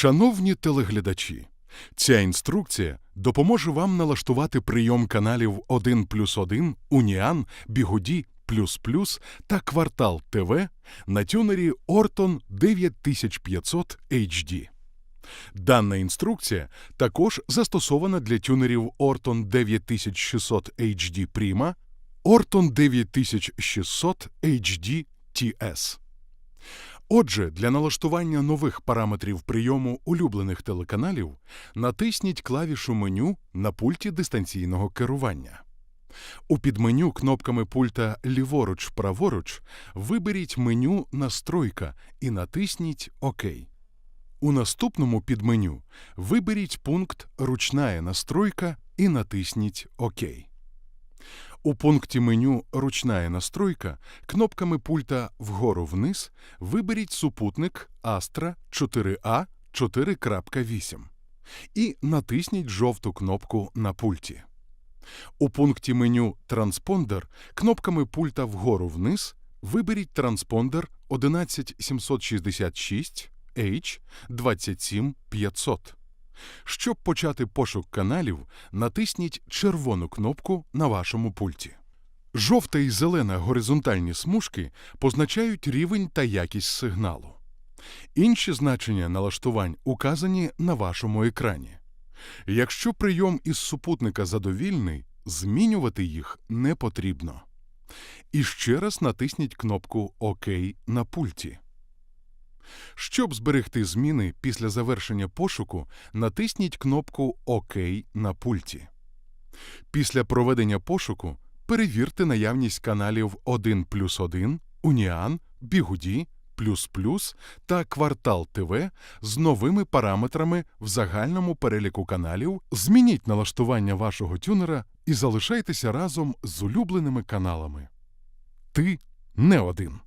Шановні телеглядачі, ця інструкція допоможе вам налаштувати прийом каналів 1 плюс 1, Уніан, Бігуді, Плюс Плюс та Квартал ТВ на тюнері Orton 9500 HD. Дана інструкція також застосована для тюнерів Orton 9600 HD Prima, Orton 9600 HD TS. Отже, для налаштування нових параметрів прийому улюблених телеканалів натисніть клавішу меню на пульті дистанційного керування. У підменю кнопками пульта ліворуч-праворуч виберіть меню Настройка і натисніть ОК. У наступному підменю виберіть пункт Ручная настройка і натисніть ОК. У пункті меню Ручная настройка кнопками пульта вгору-вниз виберіть супутник Astra 4A 4.8 і натисніть жовту кнопку на пульті. У пункті меню Транспондер кнопками пульта вгору-вниз виберіть транспондер 11766 H 27500. Щоб почати пошук каналів, натисніть червону кнопку на вашому пульті. Жовта і зелена горизонтальні смужки позначають рівень та якість сигналу. Інші значення налаштувань указані на вашому екрані. Якщо прийом із супутника задовільний, змінювати їх не потрібно. І ще раз натисніть кнопку ОК на пульті. Щоб зберегти зміни після завершення пошуку, натисніть кнопку ОК на пульті. Після проведення пошуку перевірте наявність каналів 1 плюс 1, Уніан, Бігуді, Плюс та Квартал ТВ з новими параметрами в загальному переліку каналів, змініть налаштування вашого тюнера і залишайтеся разом з улюбленими каналами. Ти не один.